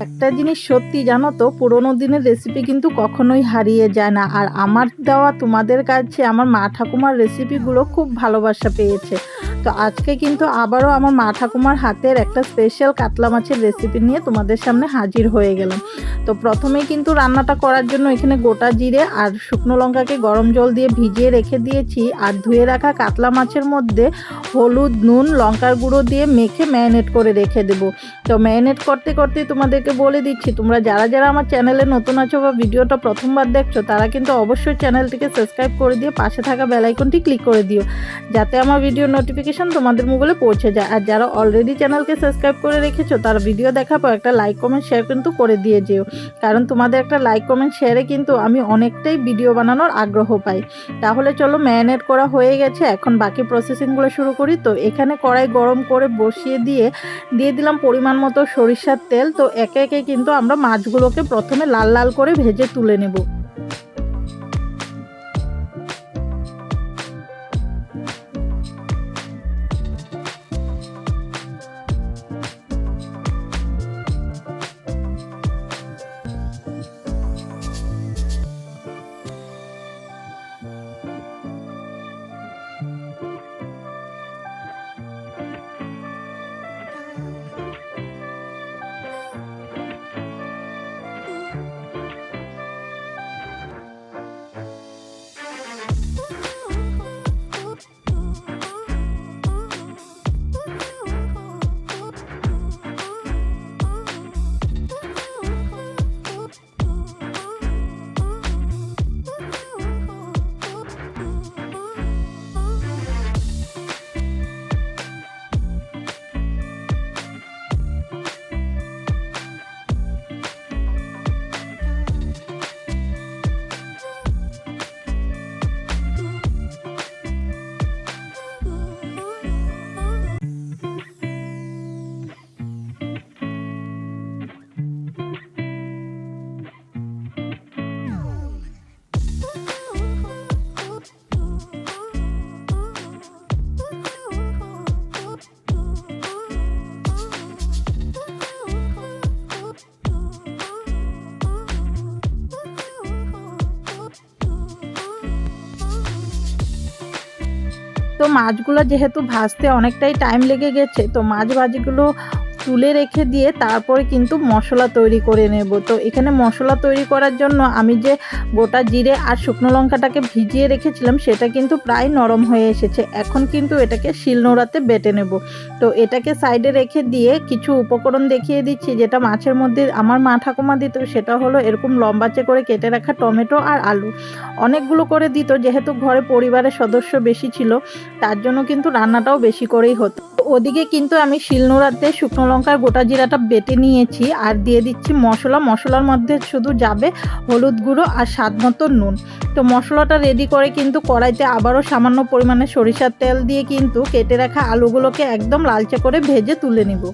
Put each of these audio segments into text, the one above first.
একটা জিনিস সত্যি জানো তো, পুরোনো দিনের রেসিপি কিন্তু কখনোই হারিয়ে যায় না। আর আমার দেওয়া তোমাদের কাছে, আমার মা ঠাকুমার রেসিপিগুলো খুব ভালোবাসা পেয়েছে। তো আজকে কিন্তু আবারও আমার মা ঠাকুমার হাতের একটা স্পেশাল কাতলা মাছের রেসিপি নিয়ে তোমাদের সামনে হাজির হয়ে গেলাম। তো প্রথমেই কিন্তু রান্নাটা করার জন্য এখানে গোটা জিরে আর শুকনো লঙ্কাকে গরম জল দিয়ে ভিজিয়ে রেখে দিয়েছি আর ধুয়ে রাখা কাতলা মাছের মধ্যে হলুদ, নুন, লঙ্কার গুঁড়ো দিয়ে মেখে ম্যারিনেট করে রেখে দেবো। তো ম্যারিনেট করতে করতে তোমাদেরকে বলে দিচ্ছি, তোমরা যারা যারা আমার চ্যানেলে নতুন আছো বা ভিডিওটা প্রথমবার দেখছ, তারা কিন্তু অবশ্যই চ্যানেলটিকে সাবস্ক্রাইব করে দিয়ে পাশে থাকা বেলাইকনটি ক্লিক করে দিও, যাতে আমার ভিডিও নোটিফিকেশন তোমাদের মোবাইলে পৌঁছে যায়। আর যারা অলরেডি চ্যানেলকে সাবস্ক্রাইব করে রেখেছো, তারা ভিডিও দেখার পর একটা লাইক কমেন্ট শেয়ার কিন্তু করে দিয়ে যেও। কারণ তোমাদের একটা লাইক কমেন্ট শেয়ারে কিন্তু আমি অনেকটাই ভিডিও বানানোর আগ্রহ পাই। তাহলে চলো ম্যারিনেট করা হয়ে গেছে, এখন বাকি প্রসেসিংগুলো শুরু করি। তো এখানে কড়াই গরম করে বসিয়ে দিয়ে দিয়ে দিলাম পরিমাণ মতো সরিষার তেল। তো একে একে কিন্তু আমরা মাছগুলোকে প্রথমে লাল লাল করে ভেজে তুলে নেব। তো মাছগুলো যেহেতু ভাজতে অনেকটাই টাইম লেগে গেছে তো মাছ ভাজিগুলো তুলে রেখে দিয়ে তারপরে কিন্তু মশলা তৈরি করে নেব। তো এখানে মশলা তৈরি করার জন্য আমি যে গোটা জিরে আর শুকনো লঙ্কাটাকে ভিজিয়ে রেখেছিলাম, সেটা কিন্তু প্রায় নরম হয়ে এসেছে। এখন কিন্তু এটাকে শিলনোড়াতে বেটে নেব। তো এটাকে সাইডে রেখে দিয়ে কিছু উপকরণ দেখিয়ে দিচ্ছি, যেটা মাছের মধ্যে আমার মা ঠাকুমা দিত, সেটা হলো এরকম লম্বাচে করে কেটে রাখা টমেটো আর আলু। অনেকগুলো করে দিত, যেহেতু ঘরে পরিবারের সদস্য বেশি ছিল, তার জন্য কিন্তু রান্নাটাও বেশি করেই হতো। ওদিকে কিন্তু আমি শিলনোড়াতে শুকনো লঙ্কার গোটা জিরাটা বেটে নিয়েছি আর দিয়ে দিচ্ছি মশলা। মশলার মধ্যে শুধু যাবে হলুদ গুঁড়ো আর স্বাদ মতো নুন। তো মশলাটা রেডি করে কিন্তু কড়াইতে আবারও সামান্য পরিমাণে সরিষার তেল দিয়ে কিন্তু কেটে রাখা আলুগুলোকে একদম লালচে করে ভেজে তুলে নিব।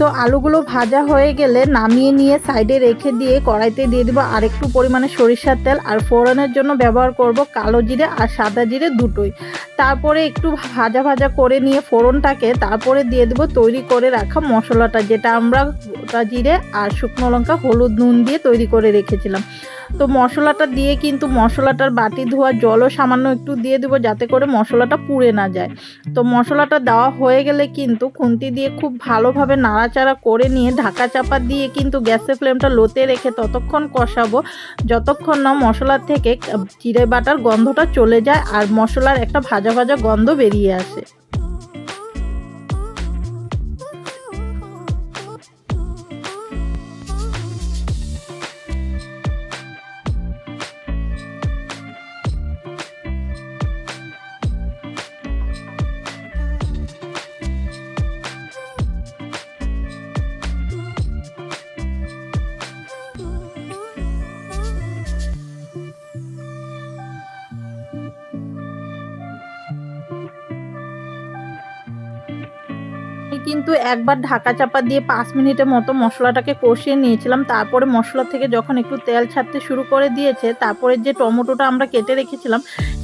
তো আলুগুলো ভাজা হয়ে গেলে নামিয়ে নিয়ে সাইডে রেখে দিয়ে কড়াইতে দিয়ে দেবো আরেকটু পরিমাণে সরিষার তেল আর ফোড়নের জন্য ব্যবহার করব কালো জিরে আর সাদা জিরে দুটোই। তারপরে একটু ভাজা ভাজা করে নিয়ে ফোড়নটাকে তারপরে দিয়ে দেবো তৈরি করে রাখা মশলাটা যেটা আমরা গোটা জিরে আর শুকনো লঙ্কা, হলুদ, নুন দিয়ে তৈরি করে রেখেছিলাম। তো মশলাটা দিয়ে কিন্তু মশলাটার বাটি ধোয়া, জলও সামান্য একটু দিয়ে দেবো যাতে করে মশলাটা পুড়ে না যায়। তো মশলাটা দেওয়া হয়ে গেলে কিন্তু খুন্তি দিয়ে খুব ভালোভাবে নাড়াচাড়া করে নিয়ে ঢাকা চাপা দিয়ে কিন্তু গ্যাসের ফ্লেমটা লোতে রেখে ততক্ষণ কষাবো। যতক্ষণ না মশলার থেকে চিড়ে বাটার গন্ধটা চলে যায় আর মশলার একটা ভাজা ভাজা গন্ধ বেরিয়ে আসে। কিন্তু একবার ঢাকা চাপা দিয়ে পাঁচ মিনিটের মতো মশলাটাকে কষিয়ে নিয়েছিলাম। তারপরে মশলা থেকে যখন একটু তেল ছাড়তে শুরু করে দিয়েছে, তারপরে যে টমেটোটা আমরা কেটে রেখেছিলাম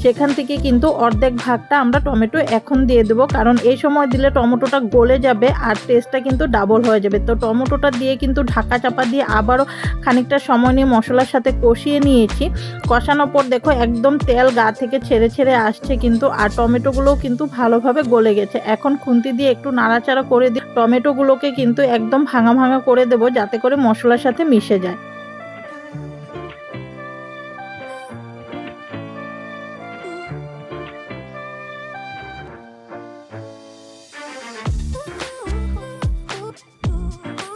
সেখান থেকে কিন্তু অর্ধেক ভাগটা আমরা টমেটো এখন দিয়ে দেবো। কারণ এই সময় দিলে টমেটোটা গলে যাবে আর টেস্টটা কিন্তু ডাবল হয়ে যাবে। তো টমেটোটা দিয়ে কিন্তু ঢাকা চাপা দিয়ে আবারও খানিকটা সময় নিয়ে মশলার সাথে কষিয়ে নিয়েছি। কষানোর পর দেখো একদম তেল গা থেকে ছেড়ে ছেড়ে আসছে কিন্তু আর টমেটোগুলোও কিন্তু ভালোভাবে গলে গেছে। এখন খুন্তি দিয়ে একটু নাড়াচাড়া করে দিই টমেটোগুলোকে কিন্তু একদম ভাঙা ভাঙা করে দেবো যাতে করে মশলার সাথে মিশে যায়।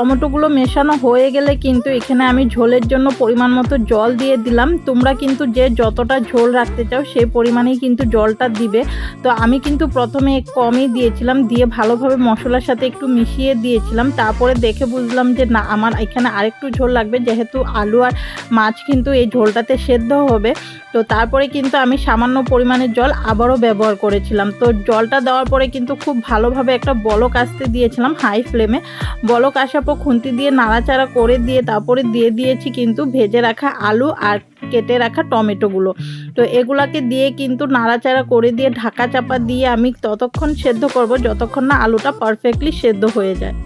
টমেটোগুলো মেশানো হয়ে গেলে কিন্তু এখানে আমি ঝোলের জন্য পরিমাণ মতো জল দিয়ে দিলাম। তোমরা কিন্তু যে যতটা ঝোল রাখতে চাও সেই পরিমাণেই কিন্তু জলটা দিবে। তো আমি কিন্তু প্রথমে কমই দিয়েছিলাম, দিয়ে ভালোভাবে মশলার সাথে একটু মিশিয়ে দিয়েছিলাম। তারপরে দেখে বুঝলাম যে না, আমার এখানে আরেকটু ঝোল লাগবে। যেহেতু আলু আর মাছ কিন্তু এই ঝোলটাতে সেদ্ধ হবে। তো তারপরে কিন্তু আমি সামান্য পরিমাণের জল আবারও ব্যবহার করেছিলাম। তো জলটা দেওয়ার পরে কিন্তু খুব ভালোভাবে একটা বলক আসতে দিয়েছিলাম হাই ফ্লেমে। বলক আসার পর খুন্তি দিয়ে নাড়াচাড়া করে দিয়ে তারপরে দিয়ে দিয়েছি কিন্তু ভেজে রাখা আলু আর কেটে রাখা টমেটোগুলো। তো এগুলাকে দিয়ে কিন্তু নাড়াচাড়া করে দিয়ে ঢাকা চাপা দিয়ে আমি ততক্ষণ সেদ্ধ করব, যতক্ষণ না আলুটা পারফেক্টলি সেদ্ধ হয়ে যায়।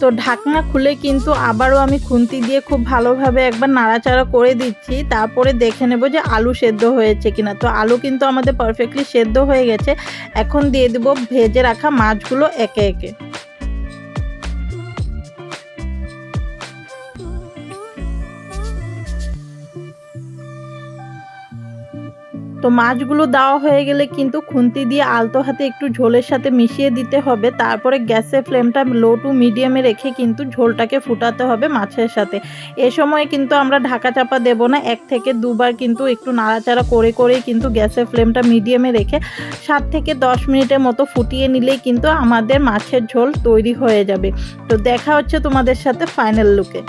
তো ঢাকনা খুলে কিন্তু আবারও আমি খুন্তি দিয়ে খুব ভালোভাবে একবার নাড়াচাড়া করে দিচ্ছি। তারপরে দেখে নেব যে আলু সেদ্ধ হয়েছে কিনা। তো আলু কিন্তু আমাদের পারফেক্টলি সেদ্ধ হয়ে গেছে। এখন দিয়ে দেবো ভেজে রাখা মাছগুলো একে একে। তো মাছগুলো দেওয়া হয়ে গেলে কিন্তু খুন্তি দিয়ে আলতো হাতে একটু ঝোলের সাথে মিশিয়ে দিতে হবে। তারপরে গ্যাসের ফ্লেমটা লো টু মিডিয়ামে রেখে কিন্তু ঝোলটাকে ফুটাতে হবে মাছের সাথে। এ সময় কিন্তু আমরা ঢাকা চাপা দেব না, এক থেকে দুবার কিন্তু একটু নাড়াচাড়া করে, করেই কিন্তু গ্যাসের ফ্লেমটা মিডিয়ামে রেখে সাত থেকে দশ মিনিটের মতো ফুটিয়ে নিলেই কিন্তু আমাদের মাছের ঝোল তৈরি হয়ে যাবে। তো দেখা হচ্ছে তোমাদের সাথে ফাইনাল লুকে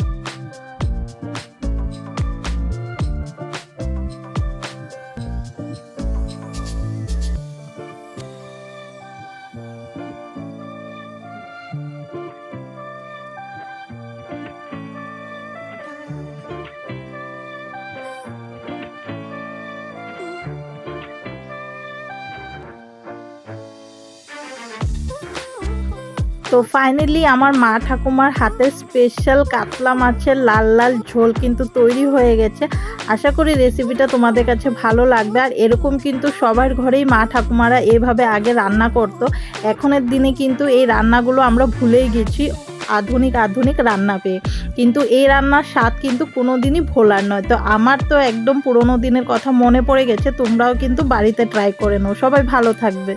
তো ফাইনালি আমার মা ঠাকুমার হাতের স্পেশাল কাতলা মাছের লাল লাল ঝোল কিন্তু তৈরি হয়ে গেছে। আশা করি রেসিপিটা তোমাদের কাছে ভালো লাগবে। আর এরকম কিন্তু সবার ঘরেই মা ঠাকুমারা এভাবে আগে রান্না করতো। এখনের দিনে কিন্তু এই রান্নাগুলো আমরা ভুলেই গেছি। আধুনিক আধুনিক রান্না পেয়ে। কিন্তু এই রান্নার স্বাদ কিন্তু কোনো দিনই ভোলার নয়। তো আমার তো একদম পুরোনো দিনের কথা মনে পড়ে গেছে। তোমরাও কিন্তু বাড়িতে ট্রাই করে নাও। সবাই ভালো থাকবে।